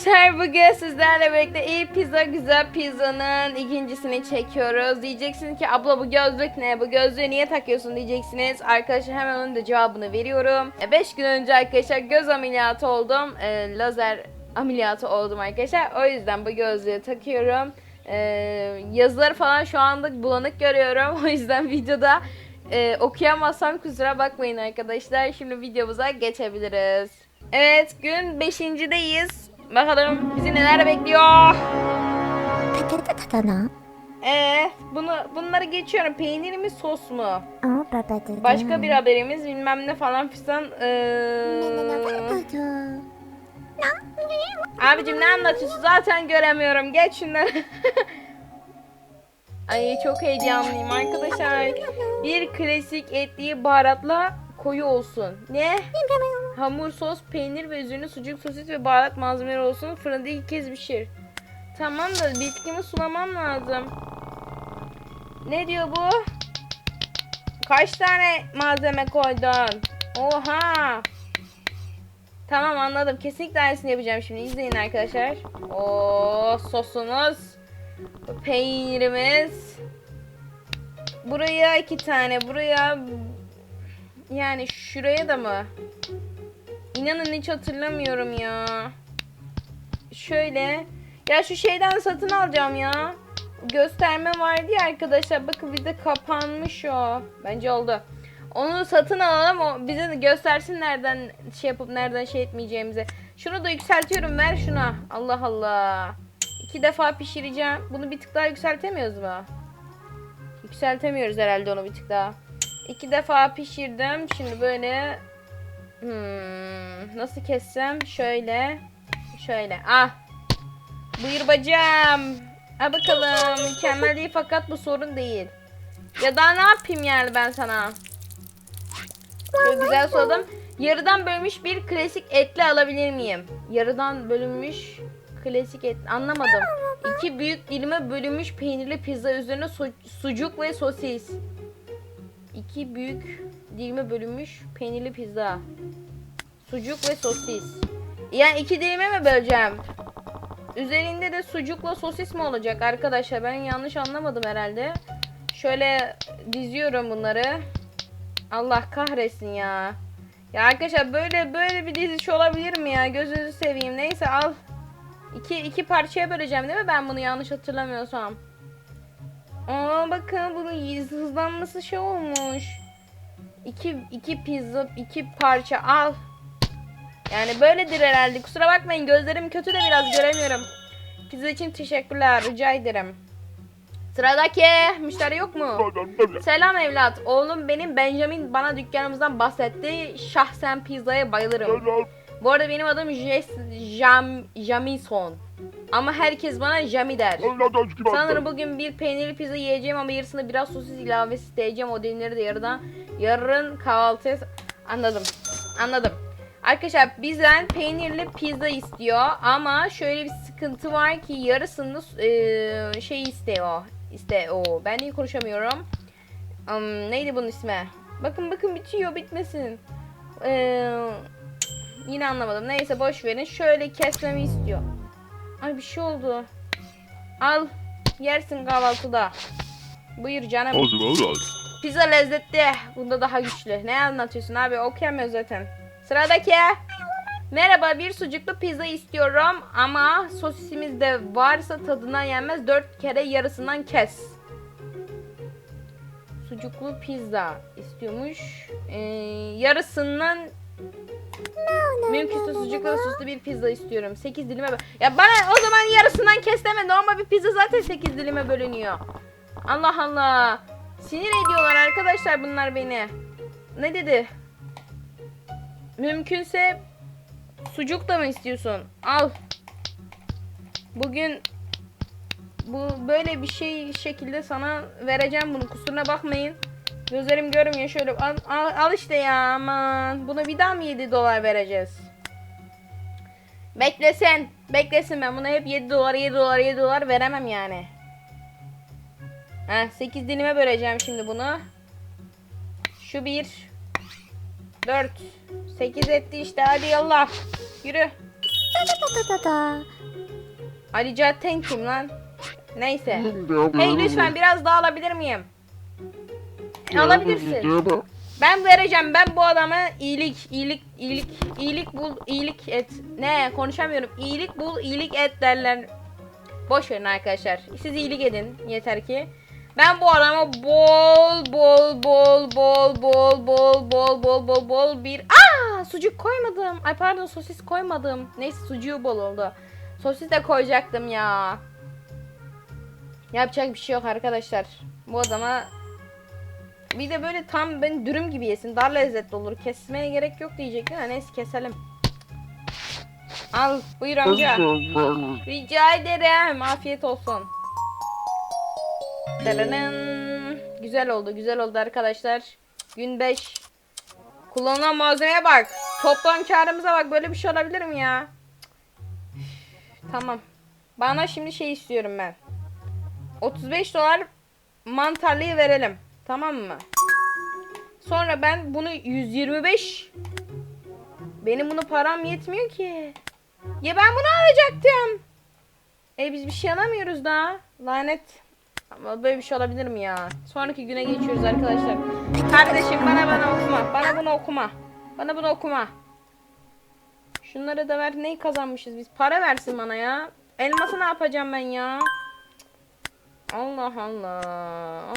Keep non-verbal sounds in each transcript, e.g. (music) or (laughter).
Arkadaşlar bugün sizlerle birlikte iyi pizza güzel pizzanın ikincisini çekiyoruz. Diyeceksiniz ki abla bu gözlük ne? Bu gözlüğü niye takıyorsun diyeceksiniz. Arkadaşlar hemen onun da cevabını veriyorum. 5 gün önce arkadaşlar göz ameliyatı oldum. E, lazer ameliyatı oldum arkadaşlar. O yüzden bu gözlüğü takıyorum. E, yazıları falan şu anda bulanık görüyorum. (laughs) O yüzden videoda e, okuyamazsam kusura bakmayın arkadaşlar. Şimdi videomuza geçebiliriz. Evet gün 5.deyiz. Bakalım bizi neler bekliyor. Ee, bunu bunları geçiyorum. Peynir mi sos mu? Başka bir haberimiz bilmem ne falan fistan. Ee... Abicim ne anlatıyorsun? Zaten göremiyorum. Geç şunları. (laughs) Ay çok heyecanlıyım arkadaşlar. Bir klasik etliği baharatla koyu olsun. Ne? Hamur, sos, peynir ve üzerine sucuk, sosis ve baharat malzemeleri olsun. Fırında ilk kez pişir. Tamam da bitkimi sulamam lazım. Ne diyor bu? Kaç tane malzeme koydun? Oha! Tamam anladım. Kesinlikle aynısını yapacağım şimdi. İzleyin arkadaşlar. O sosumuz. Peynirimiz. Buraya iki tane. Buraya yani şuraya da mı? İnanın hiç hatırlamıyorum ya. Şöyle. Ya şu şeyden satın alacağım ya. Gösterme vardı ya arkadaşlar. Bakın bizde kapanmış o. Bence oldu. Onu satın alalım. O bize de göstersin nereden şey yapıp nereden şey etmeyeceğimizi. Şunu da yükseltiyorum. Ver şuna. Allah Allah. İki defa pişireceğim. Bunu bir tık daha yükseltemiyoruz mu? Yükseltemiyoruz herhalde onu bir tık daha. İki defa pişirdim. Şimdi böyle hmm, nasıl kessem? Şöyle. Şöyle. Ah. Buyur bacım. Ha bakalım. Mükemmel değil fakat bu sorun değil. Ya daha ne yapayım yani ben sana? Şöyle güzel sordum. Yarıdan bölünmüş bir klasik etli alabilir miyim? Yarıdan bölünmüş klasik et anlamadım. İki büyük dilime bölünmüş peynirli pizza üzerine su- sucuk ve sosis. İki büyük dilime bölünmüş peynirli pizza. Sucuk ve sosis. Yani iki dilime mi böleceğim? Üzerinde de sucukla sosis mi olacak arkadaşlar? Ben yanlış anlamadım herhalde. Şöyle diziyorum bunları. Allah kahretsin ya. Ya arkadaşlar böyle böyle bir diziş olabilir mi ya? Gözünüzü seveyim. Neyse al. İki, iki parçaya böleceğim değil mi? Ben bunu yanlış hatırlamıyorsam. Aa bakın bunun hızlanması şey olmuş. İki, iki pizza, iki parça al. Yani böyledir herhalde. Kusura bakmayın gözlerim kötü de biraz göremiyorum. Pizza için teşekkürler. Rica ederim. Sıradaki müşteri yok mu? Selam evlat. Oğlum benim Benjamin bana dükkanımızdan bahsetti. Şahsen pizzaya bayılırım. Bu arada benim adım Jes Jam Jamison. Ama herkes bana Jami der. Sanırım bugün bir peynirli pizza yiyeceğim ama yarısına biraz sosis ilavesi isteyeceğim. O dilimleri de yarıdan yarın kahvaltıya anladım. Anladım. Arkadaşlar bizden peynirli pizza istiyor ama şöyle bir sıkıntı var ki yarısını eee, şey istiyor. İste o. Ben iyi konuşamıyorum. Um, neydi bunun ismi? Bakın bakın bitiyor bitmesin. Eee, yine anlamadım. Neyse boş verin. Şöyle kesmemi istiyor. Ay bir şey oldu. Al. Yersin kahvaltıda. Buyur canım. Olur olur. Pizza lezzetli. Bunda daha güçlü. Ne anlatıyorsun abi? Okuyamıyor zaten. Sıradaki. Merhaba bir sucuklu pizza istiyorum ama sosisimiz de varsa tadına yenmez. Dört kere yarısından kes. Sucuklu pizza istiyormuş. Ee, yarısından Mümkünse sucuklu ve soslu bir pizza istiyorum. 8 dilime. Ya bana o zaman yarısından kes deme. Normal bir pizza zaten 8 dilime bölünüyor. Allah Allah. Sinir ediyorlar arkadaşlar bunlar beni. Ne dedi? Mümkünse sucuk da mı istiyorsun? Al. Bugün bu böyle bir şey şekilde sana vereceğim bunu. Kusuruna bakmayın. Gözlerim görmüyor şöyle. Al, al, al işte ya aman. Buna bir daha mı 7 dolar vereceğiz? Beklesin. Beklesin ben buna hep 7 dolar 7 dolar 7 dolar veremem yani. Heh, 8 dilime böleceğim şimdi bunu. Şu 1 4 8 etti işte hadi yallah. Yürü. Ali Catten kim lan? Neyse. Hey lütfen biraz daha alabilir miyim? Alabilirsin. Ben vereceğim. Ben bu adama iyilik, iyilik, iyilik, iyilik bul, iyilik et. Ne? Konuşamıyorum. İyilik bul, iyilik et derler. Boş verin arkadaşlar. Siz iyilik edin yeter ki. Ben bu adama bol bol bol bol bol bol bol bol bol bol bir Aa sucuk koymadım. Ay pardon sosis koymadım. Neyse sucuğu bol oldu. Sosis de koyacaktım ya. Yapacak bir şey yok arkadaşlar. Bu adama bir de böyle tam ben dürüm gibi yesin. Daha lezzetli olur. Kesmeye gerek yok diyecektim. ama Neyse keselim. Al buyur amca. Rica ederim. Afiyet olsun. Dararın. Güzel oldu. Güzel oldu arkadaşlar. Gün 5. Kullanılan malzemeye bak. Toplam karımıza bak. Böyle bir şey olabilir mi ya? Tamam. Bana şimdi şey istiyorum ben. 35 dolar mantarlıyı verelim. Tamam mı? Sonra ben bunu 125 benim bunu param yetmiyor ki. Ya ben bunu alacaktım. E biz bir şey alamıyoruz daha. Lanet. Ama böyle bir şey olabilir mi ya? Sonraki güne geçiyoruz arkadaşlar. Kardeşim bana bana okuma. Bana bunu okuma. Bana bunu okuma. Şunları da ver. Neyi kazanmışız biz? Para versin bana ya. Elması ne yapacağım ben ya? Allah Allah.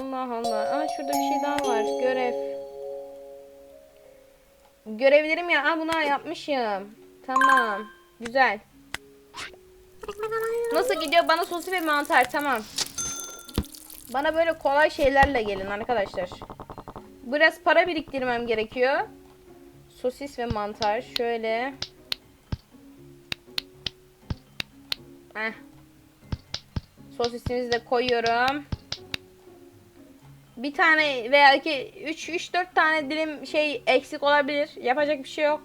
Allah Allah. Aa şurada bir şey daha var. Görev. Görevlerim ya. Aa bunu yapmışım. Tamam. Güzel. Nasıl gidiyor? Bana sosis ve mantar. Tamam. Bana böyle kolay şeylerle gelin arkadaşlar. Biraz para biriktirmem gerekiyor. Sosis ve mantar. Şöyle. Heh. Sosisimizi de koyuyorum. Bir tane veya iki 3 3 4 tane dilim şey eksik olabilir. Yapacak bir şey yok.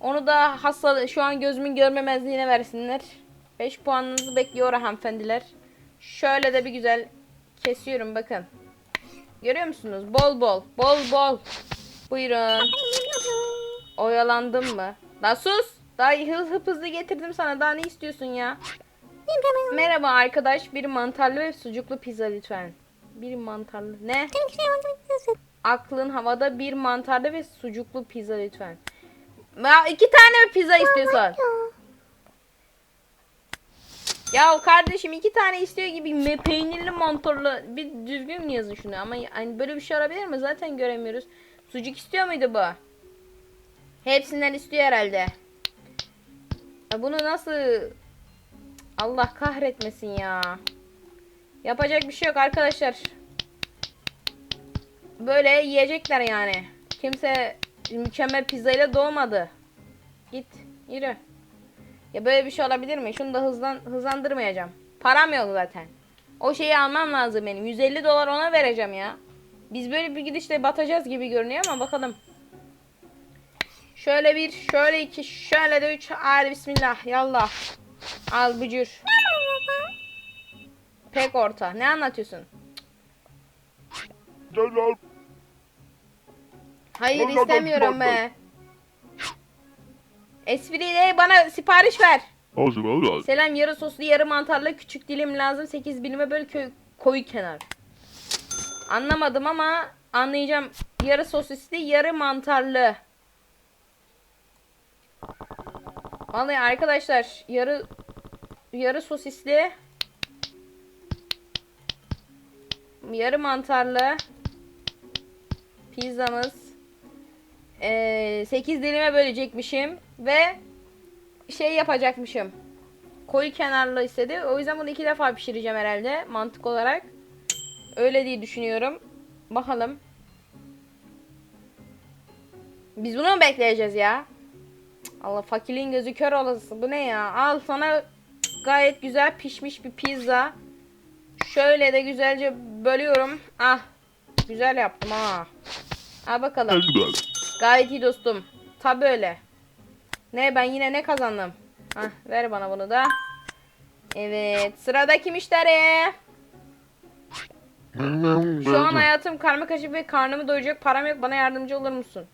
Onu da hasta şu an gözümün görmemezliğine versinler. 5 puanınızı bekliyor hanımefendiler. Şöyle de bir güzel kesiyorum bakın. Görüyor musunuz? Bol bol. Bol bol. Buyurun. Oyalandım mı? Daha sus. Daha hız hızlı getirdim sana. Daha ne istiyorsun ya? Merhaba arkadaş. Bir mantarlı ve sucuklu pizza lütfen. Bir mantarlı. Ne? Aklın havada bir mantarlı ve sucuklu pizza lütfen. Ya iki tane mi pizza istiyorsan? Ya kardeşim iki tane istiyor gibi peynirli mantarlı bir düzgün yazın şunu ama yani böyle bir şey olabilir mi? Zaten göremiyoruz. Sucuk istiyor muydu bu? Hepsinden istiyor herhalde. Bunu nasıl Allah kahretmesin ya. Yapacak bir şey yok arkadaşlar. Böyle yiyecekler yani. Kimse mükemmel pizzayla doğmadı. Git, yürü. Ya böyle bir şey olabilir mi? Şunu da hızlan hızlandırmayacağım. Param yok zaten. O şeyi almam lazım benim. 150 dolar ona vereceğim ya. Biz böyle bir gidişle batacağız gibi görünüyor ama bakalım. Şöyle bir, şöyle iki, şöyle de üç. Hadi bismillah. Yallah. Al bücür. Pek orta. Ne anlatıyorsun? Hayır istemiyorum be. Espri de bana sipariş ver. Selam yarı soslu yarı mantarlı küçük dilim lazım 8 bilime böl kö- koyu kenar. Anlamadım ama anlayacağım. Yarı sosisli yarı mantarlı. Vallahi arkadaşlar yarı yarı sosisli yarı mantarlı pizzamız ee, 8 dilime bölecekmişim ve şey yapacakmışım. Koyu kenarlı istedi. O yüzden bunu iki defa pişireceğim herhalde mantık olarak. Öyle diye düşünüyorum. Bakalım. Biz bunu mu bekleyeceğiz ya? Allah fakirliğin gözü kör olası. Bu ne ya? Al sana gayet güzel pişmiş bir pizza. Şöyle de güzelce bölüyorum. Ah. Güzel yaptım ha. Al bakalım. Gayet iyi dostum. Tabi öyle. Ne ben yine ne kazandım? Hah ver bana bunu da. Evet sıradaki müşteri. Şu an hayatım karma karışık ve karnımı doyuracak param yok. Bana yardımcı olur musun?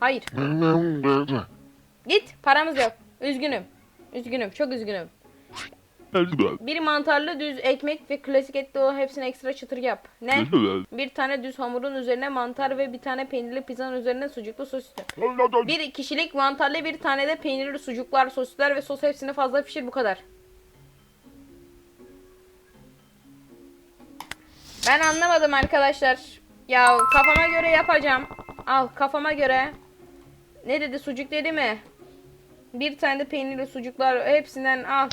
Hayır. Git paramız yok. Üzgünüm. Üzgünüm, çok üzgünüm. Bir mantarlı düz ekmek ve klasik etli o hepsini ekstra çıtır yap. Ne? Bir tane düz hamurun üzerine mantar ve bir tane peynirli pizzanın üzerine sucuklu sosis. Evladım. Bir kişilik mantarlı bir tane de peynirli sucuklar, sosisler ve sos hepsini fazla pişir bu kadar. Ben anlamadım arkadaşlar. Ya kafama göre yapacağım. Al kafama göre. Ne dedi sucuk dedi mi? Bir tane de peynirli sucuklar hepsinden al.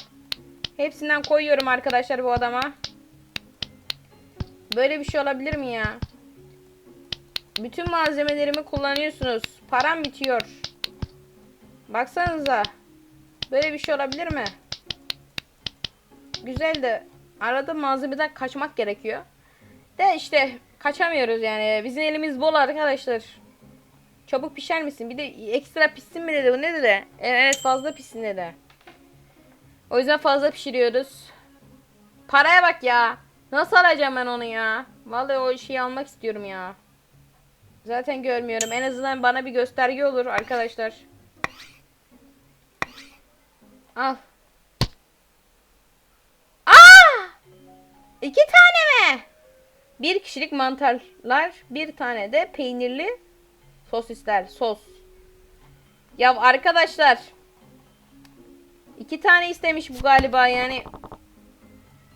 Hepsinden koyuyorum arkadaşlar bu adama. Böyle bir şey olabilir mi ya? Bütün malzemelerimi kullanıyorsunuz. Param bitiyor. Baksanıza. Böyle bir şey olabilir mi? Güzel de arada malzemeden kaçmak gerekiyor. De işte kaçamıyoruz yani. Bizim elimiz bol arkadaşlar. Çabuk pişer misin? Bir de ekstra pişsin mi dedi. Bu ne dedi? Evet fazla pişsin dedi. O yüzden fazla pişiriyoruz. Paraya bak ya. Nasıl alacağım ben onu ya? Vallahi o şeyi almak istiyorum ya. Zaten görmüyorum. En azından bana bir gösterge olur arkadaşlar. Al. Aa! İki tane mi? Bir kişilik mantarlar, bir tane de peynirli sosisler, sos. Ya arkadaşlar. iki tane istemiş bu galiba yani.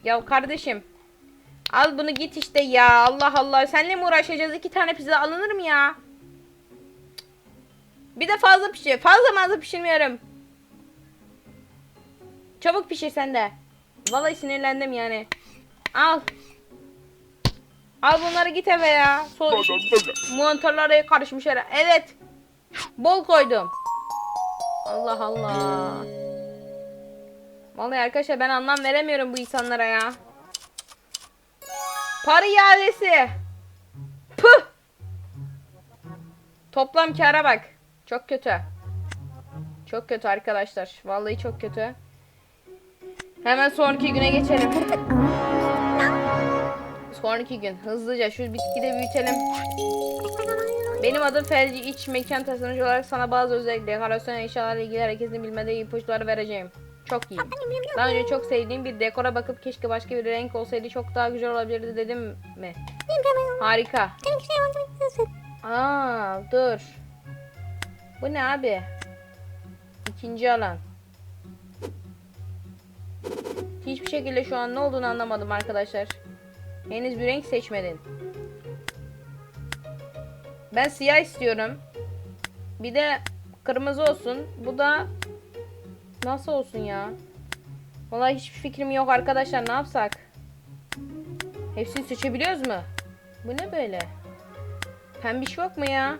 Ya kardeşim. Al bunu git işte ya. Allah Allah. Seninle mi uğraşacağız? İki tane pizza alınır mı ya? Bir de fazla pişir. Fazla fazla pişirmiyorum. Çabuk pişir sen de. Vallahi sinirlendim yani. Al. Al bunları git eve ya. So Mantarlara karışmış herhalde. Evet. Bol koydum. Allah Allah. Vallahi arkadaşlar ben anlam veremiyorum bu insanlara ya. Para iadesi. Puh. Toplam kara bak. Çok kötü. Çok kötü arkadaşlar. Vallahi çok kötü. Hemen sonraki güne geçelim. Sonraki gün hızlıca şu bitkiyi de büyütelim. Benim adım Felci İç Mekan Tasarımcı olarak sana bazı özellikle dekorasyon eşyalarla ilgili herkesin bilmediği ipuçları vereceğim. Çok iyi. Daha önce çok sevdiğim bir dekora bakıp keşke başka bir renk olsaydı çok daha güzel olabilirdi dedim mi? Harika. Aa dur. Bu ne abi? İkinci alan. Hiçbir şekilde şu an ne olduğunu anlamadım arkadaşlar. Henüz bir renk seçmedin. Ben siyah istiyorum. Bir de kırmızı olsun. Bu da nasıl olsun ya? Vallahi hiçbir fikrim yok arkadaşlar. Ne yapsak? Hepsini seçebiliyoruz mu? Bu ne böyle? Pembiş yok mu ya?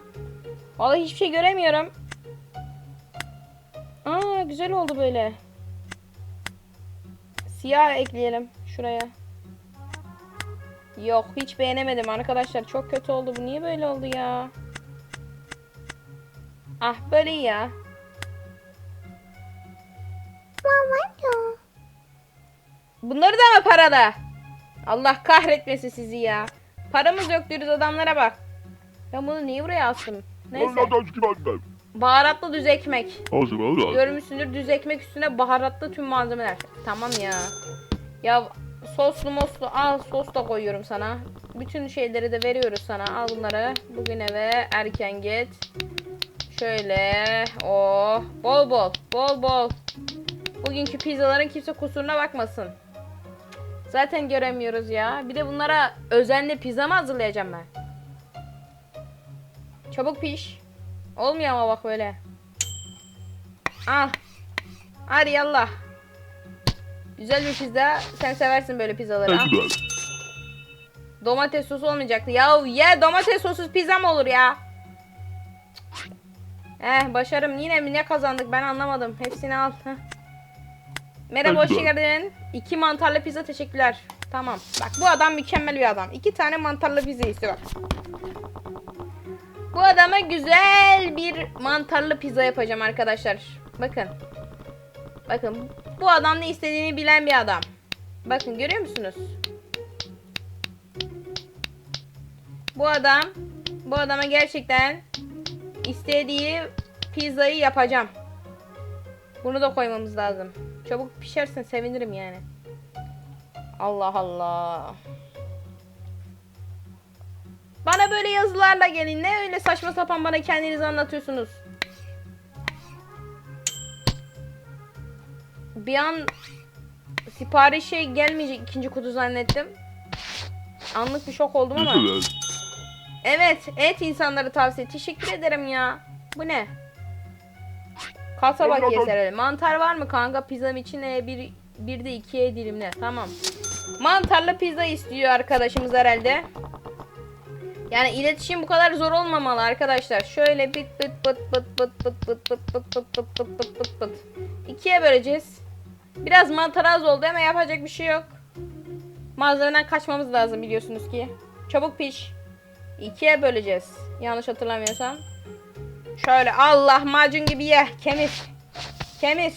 Vallahi hiçbir şey göremiyorum. Aa güzel oldu böyle. Siyah ekleyelim şuraya. Yok hiç beğenemedim arkadaşlar. Çok kötü oldu. Bu niye böyle oldu ya? Ah böyle ya. Bunları da mı parada? Allah kahretmesin sizi ya. Paramız yok diyoruz adamlara bak. Ben bunu niye buraya astım? Neyse. Baharatlı düz ekmek. Görmüşsündür düz ekmek üstüne baharatlı tüm malzemeler. Tamam ya. Ya soslu moslu al sos da koyuyorum sana. Bütün şeyleri de veriyoruz sana. Al bunları. Bugün eve erken git. Şöyle. Oh. Bol bol. Bol bol. Bugünkü pizzaların kimse kusuruna bakmasın. Zaten göremiyoruz ya. Bir de bunlara özenle pizza mı hazırlayacağım ben? Çabuk piş. Olmuyor ama bak böyle. Al. Hadi yallah. Güzel bir pizza. Sen seversin böyle pizzaları. Al. Ezber. Domates sosu olmayacaktı. Ya ye domates sosuz pizza mı olur ya? Eh başarım yine mi ne kazandık ben anlamadım. Hepsini al. Heh. Merhaba hoş geldin. İki mantarlı pizza teşekkürler. Tamam. Bak bu adam mükemmel bir adam. İki tane mantarlı pizza istiyor. Bu adama güzel bir mantarlı pizza yapacağım arkadaşlar. Bakın. Bakın. Bu adam ne istediğini bilen bir adam. Bakın görüyor musunuz? Bu adam bu adama gerçekten istediği pizzayı yapacağım. Bunu da koymamız lazım. Çabuk pişersen sevinirim yani. Allah Allah. Bana böyle yazılarla gelin. Ne öyle saçma sapan bana kendinizi anlatıyorsunuz. Bir an siparişe gelmeyecek ikinci kutu zannettim. Anlık bir şok oldum ama. Evet, et insanları tavsiye. Teşekkür ederim ya. Bu ne? Kasaba keserelim. Mantar var mı kanka? Pizzam içine bir bir de ikiye dilimle. Tamam. Mantarlı pizza istiyor arkadaşımız herhalde. Yani iletişim bu kadar zor olmamalı arkadaşlar. Şöyle bit bit bıt bıt bıt bıt bıt bıt bıt bıt bıt bıt bıt bıt. İkiye böleceğiz. Biraz mantar az oldu ama yapacak bir şey yok. Malzemeden kaçmamız lazım biliyorsunuz ki. Çabuk piş. İkiye böleceğiz. Yanlış hatırlamıyorsam. Şöyle Allah macun gibi ye. Kemir. Kemir.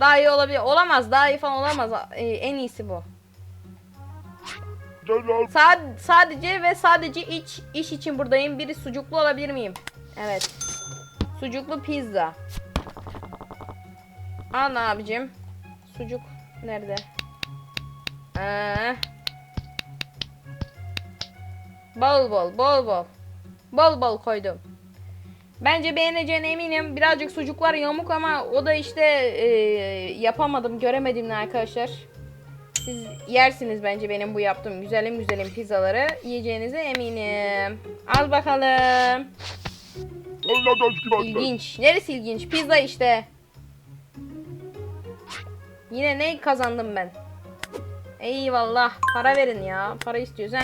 Daha iyi olabilir. Olamaz. Daha iyi falan olamaz. Ee, en iyisi bu. Sa- sadece ve sadece iç iş için buradayım. Biri sucuklu olabilir miyim? Evet. Sucuklu pizza. Al abicim. Sucuk nerede? Ee, bol bol bol bol. Bol bol koydum. Bence beğeneceğine eminim. Birazcık sucuklar yamuk ama o da işte e, yapamadım, göremedim ne arkadaşlar. Siz yersiniz bence benim bu yaptığım güzelim güzelim pizzaları. Yiyeceğinize eminim. Al bakalım. İlginç. Neresi ilginç? Pizza işte. Yine ne kazandım ben? Eyvallah. Para verin ya. Para istiyorsan.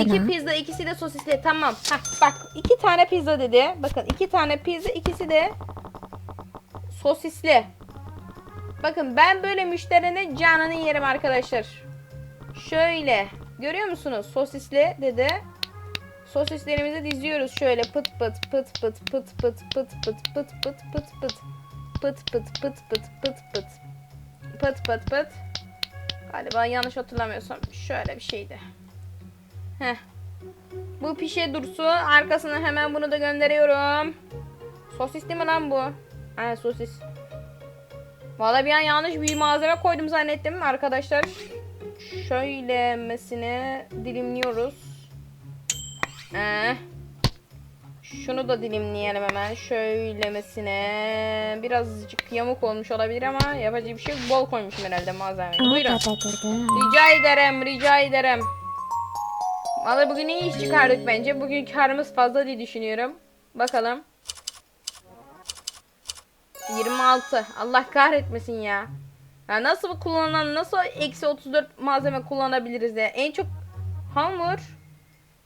İki pizza ikisi de sosisli. Tamam. Hah, bak iki tane pizza dedi. Bakın iki tane pizza ikisi de sosisli. Bakın ben böyle müşterine canını yerim arkadaşlar. Şöyle. Görüyor musunuz? Sosisli dedi. Sosislerimizi diziyoruz şöyle pıt pıt pıt pıt pıt pıt pıt pıt pıt pıt pıt pıt pıt pıt pıt pıt pıt pıt pıt pıt pıt Galiba yanlış hatırlamıyorsam şöyle bir şeydi. Heh. Bu pişe dursun. Arkasına hemen bunu da gönderiyorum. Sosis değil mi lan bu? Ha sosis. Vallahi bir an yanlış bir malzeme koydum zannettim arkadaşlar. Şöylemesine dilimliyoruz. Ee, şunu da dilimleyelim hemen. Şöylemesine. Birazcık yamuk olmuş olabilir ama yapacak bir şey. Bol koymuşum herhalde malzemeyi. Buyurun. Rica ederim. Rica ederim. Valla bugün iyi iş çıkardık bence. Bugün karımız fazla diye düşünüyorum. Bakalım. 26. Allah kahretmesin ya. Ya nasıl bu kullanılan, nasıl eksi 34 malzeme kullanabiliriz ya? En çok hamur,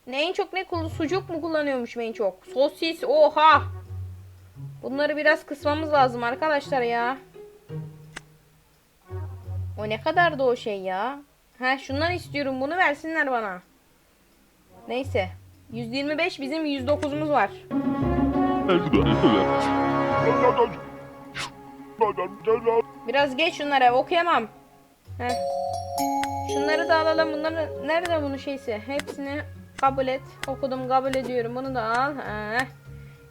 ne en çok ne kullan? Sucuk mu kullanıyormuş en çok? Sosis, oha. Bunları biraz kısmamız lazım arkadaşlar ya. O ne kadar da o şey ya. Ha şundan istiyorum bunu versinler bana. Neyse. 125 bizim 109'umuz var. Biraz geç şunlara okuyamam. Heh. Şunları da alalım. Bunları nerede bunun şeysi? Hepsini kabul et. Okudum kabul ediyorum. Bunu da al.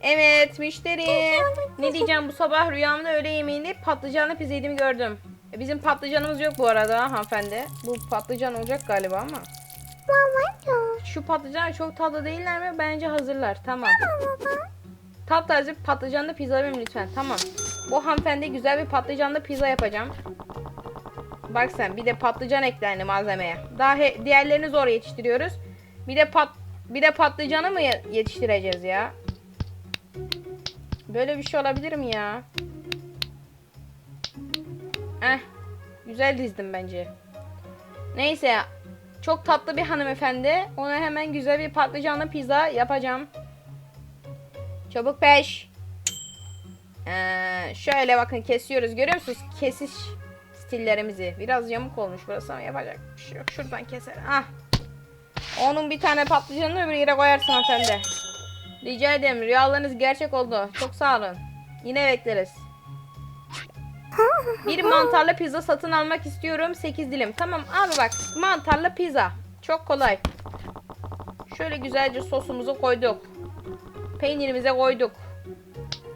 Evet müşteri. Ne diyeceğim bu sabah rüyamda öğle yemeğinde patlıcanlı pizza gördüm. E, Bizim patlıcanımız yok bu arada hanımefendi. Bu patlıcan olacak galiba ama. Şu patlıcan çok tatlı değiller mi? Bence hazırlar. Tamam. Taptaze patlıcanlı pizza verin lütfen. Tamam. Bu hanımefendi güzel bir patlıcanlı pizza yapacağım. Bak sen bir de patlıcan eklendi malzemeye. Daha diğerlerini zor yetiştiriyoruz. Bir de pat bir de patlıcanı mı ye- yetiştireceğiz ya? Böyle bir şey olabilir mi ya? Eh. Güzel dizdim bence. Neyse. Çok tatlı bir hanımefendi. Ona hemen güzel bir patlıcanlı pizza yapacağım. Çabuk peş. Ee, şöyle bakın kesiyoruz. Görüyor musunuz? Kesiş stillerimizi. Biraz yamuk olmuş burası ama yapacak bir şey yok. Şuradan keser. Ah. Onun bir tane patlıcanını öbür yere koyarsın hanımefendi. Rica ederim. Rüyalarınız gerçek oldu. Çok sağ olun. Yine bekleriz. Bir mantarlı pizza satın almak istiyorum. 8 dilim. Tamam abi bak. Mantarlı pizza. Çok kolay. Şöyle güzelce sosumuzu koyduk. Peynirimize koyduk.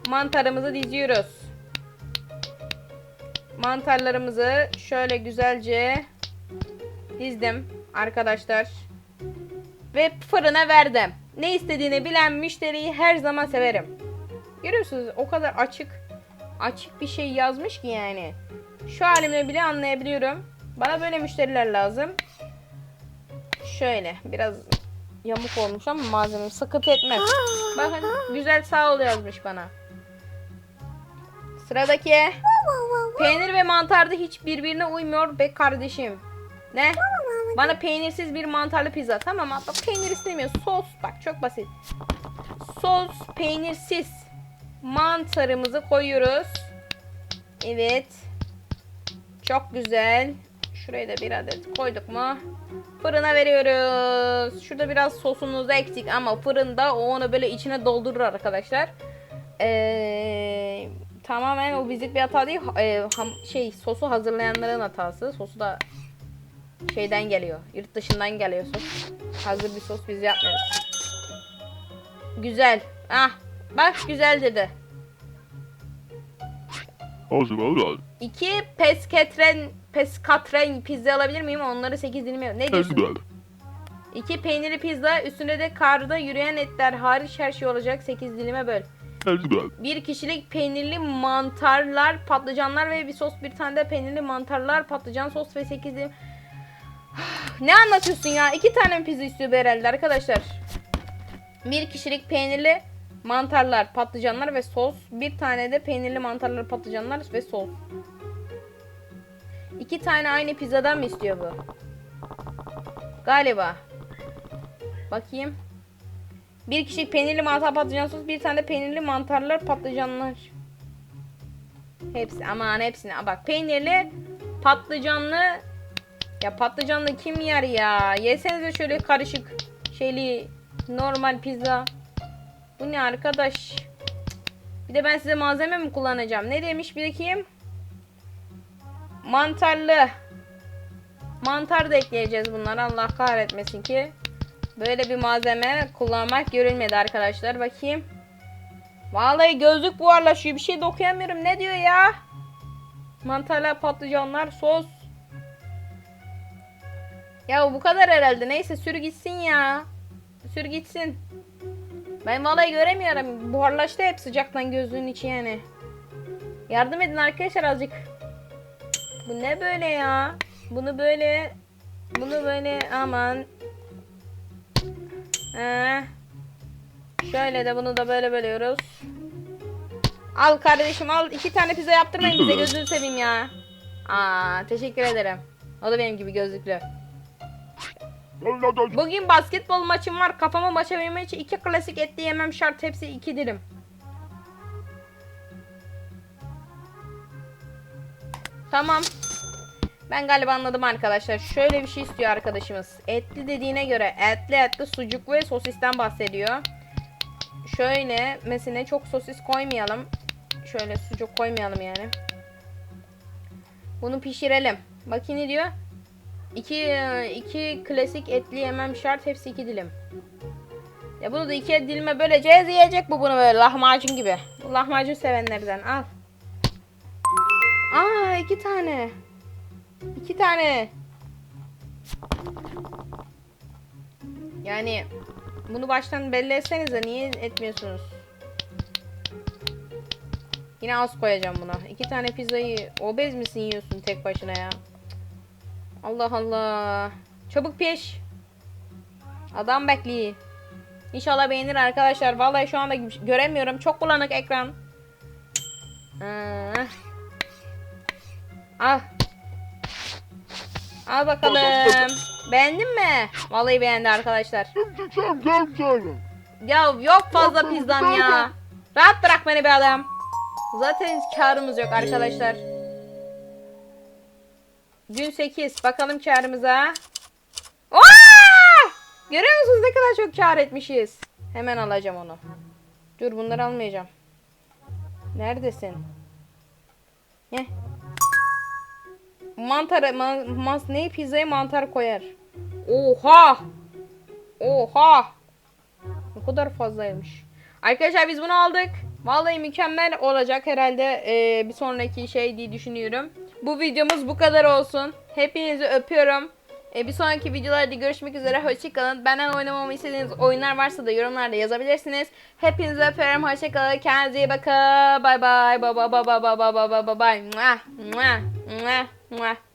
Mantarımızı diziyoruz. mantarlarımızı şöyle güzelce dizdim arkadaşlar. Ve fırına verdim. Ne istediğini bilen müşteriyi her zaman severim. Görüyor musunuz? O kadar açık açık bir şey yazmış ki yani. Şu halimle bile anlayabiliyorum. Bana böyle müşteriler lazım. Şöyle biraz yamuk olmuş ama malzeme sıkıntı etmez. Bakın güzel sağ ol yazmış bana. Sıradaki peynir ve mantarda hiç birbirine uymuyor be kardeşim. Ne? Bana peynirsiz bir mantarlı pizza. Tamam abla peynir istemiyor. Sos bak çok basit. Sos peynirsiz. Mantarımızı koyuyoruz. Evet. Çok güzel. Şuraya da bir adet koyduk mu? Fırına veriyoruz. Şurada biraz sosumuz eksik ama fırında o onu böyle içine doldurur arkadaşlar. Ee, tamamen o bizlik bir hata değil. Ee, şey sosu hazırlayanların hatası. Sosu da şeyden geliyor. Yurt dışından geliyor sos. Hazır bir sos biz yapmıyoruz. Güzel. Ah bak güzel dedi. Ağzım ağzım. İki pesketren peskatren pizza alabilir miyim? Onları 8 dilim yap- Ne diyorsun? İki peynirli pizza üstünde de karda yürüyen etler hariç her şey olacak 8 dilime böl. Bir kişilik peynirli mantarlar, patlıcanlar ve bir sos bir tane de peynirli mantarlar, patlıcan sos ve 8 dilim. Ne anlatıyorsun ya? İki tane mi pizza istiyor herhalde arkadaşlar? Bir kişilik peynirli mantarlar, patlıcanlar ve sos. Bir tane de peynirli mantarlar, patlıcanlar ve sos. İki tane aynı pizzadan mı istiyor bu? Galiba. Bakayım. Bir kişilik peynirli mantar patlıcan sos, bir tane de peynirli mantarlar patlıcanlar. Hepsi aman hepsini. Aa, Bak peynirli patlıcanlı ya patlıcanlı kim yer ya? Yesenize şöyle karışık şeyli normal pizza. Bu ne arkadaş? Bir de ben size malzeme mi kullanacağım? Ne demiş bir bakayım? Mantarlı. Mantar da ekleyeceğiz bunlara. Allah kahretmesin ki. Böyle bir malzeme kullanmak görülmedi arkadaşlar. Bakayım. Vallahi gözlük buharlaşıyor. Bir şey de okuyamıyorum. Ne diyor ya? Mantarlar, patlıcanlar, sos. Ya bu kadar herhalde. Neyse sür gitsin ya. Sür gitsin. Ben vallahi göremiyorum. Buharlaştı hep sıcaktan gözlüğün içi yani. Yardım edin arkadaşlar azıcık. Bu ne böyle ya? Bunu böyle bunu böyle aman ee, şöyle de bunu da böyle bölüyoruz. Al kardeşim al. iki tane pizza yaptırmayın bize gözünü seveyim ya. Aa teşekkür ederim. O da benim gibi gözlüklü. Bugün basketbol maçım var. Kafama maça vermek için iki klasik etli yemem şart. Hepsi iki dilim. Tamam. Ben galiba anladım arkadaşlar. Şöyle bir şey istiyor arkadaşımız. Etli dediğine göre etli etli sucuk ve sosisten bahsediyor. Şöyle mesela çok sosis koymayalım. Şöyle sucuk koymayalım yani. Bunu pişirelim. Bakın ne diyor? İki, iki klasik etli yemem şart. Hepsi iki dilim. Ya bunu da ikiye dilime böleceğiz. Yiyecek bu bunu böyle lahmacun gibi. Bu lahmacun sevenlerden al. Aa iki tane. İki tane. Yani bunu baştan belli etsenize niye etmiyorsunuz? Yine az koyacağım buna. İki tane pizzayı obez misin yiyorsun tek başına ya? Allah Allah. Çabuk piş. Adam bekliyor. İnşallah beğenir arkadaşlar. Vallahi şu anda göremiyorum. Çok bulanık ekran. Ah. Al. Al bakalım. Beğendin mi? Vallahi beğendi arkadaşlar. Ya yok fazla pizzam ya. Rahat bırak beni be adam. Zaten karımız yok arkadaşlar. Gün 8. Bakalım karımıza. Oha! Görüyor musunuz ne kadar çok kar etmişiz. Hemen alacağım onu. Dur bunları almayacağım. Neredesin? Ne? Mantar, man, mas, ne pizzaya mantar koyar. Oha! Oha! Ne kadar fazlaymış. Arkadaşlar biz bunu aldık. Vallahi mükemmel olacak herhalde ee, bir sonraki şey diye düşünüyorum. Bu videomuz bu kadar olsun. Hepinizi öpüyorum. E, bir sonraki videolarda görüşmek üzere. Hoşçakalın. Benden oynamamı istediğiniz oyunlar varsa da yorumlarda yazabilirsiniz. Hepinizi öpüyorum. Hoşçakalın. Kendinize iyi bakın. Bay bay. Bay bay bay bay bay bay bay bay bay.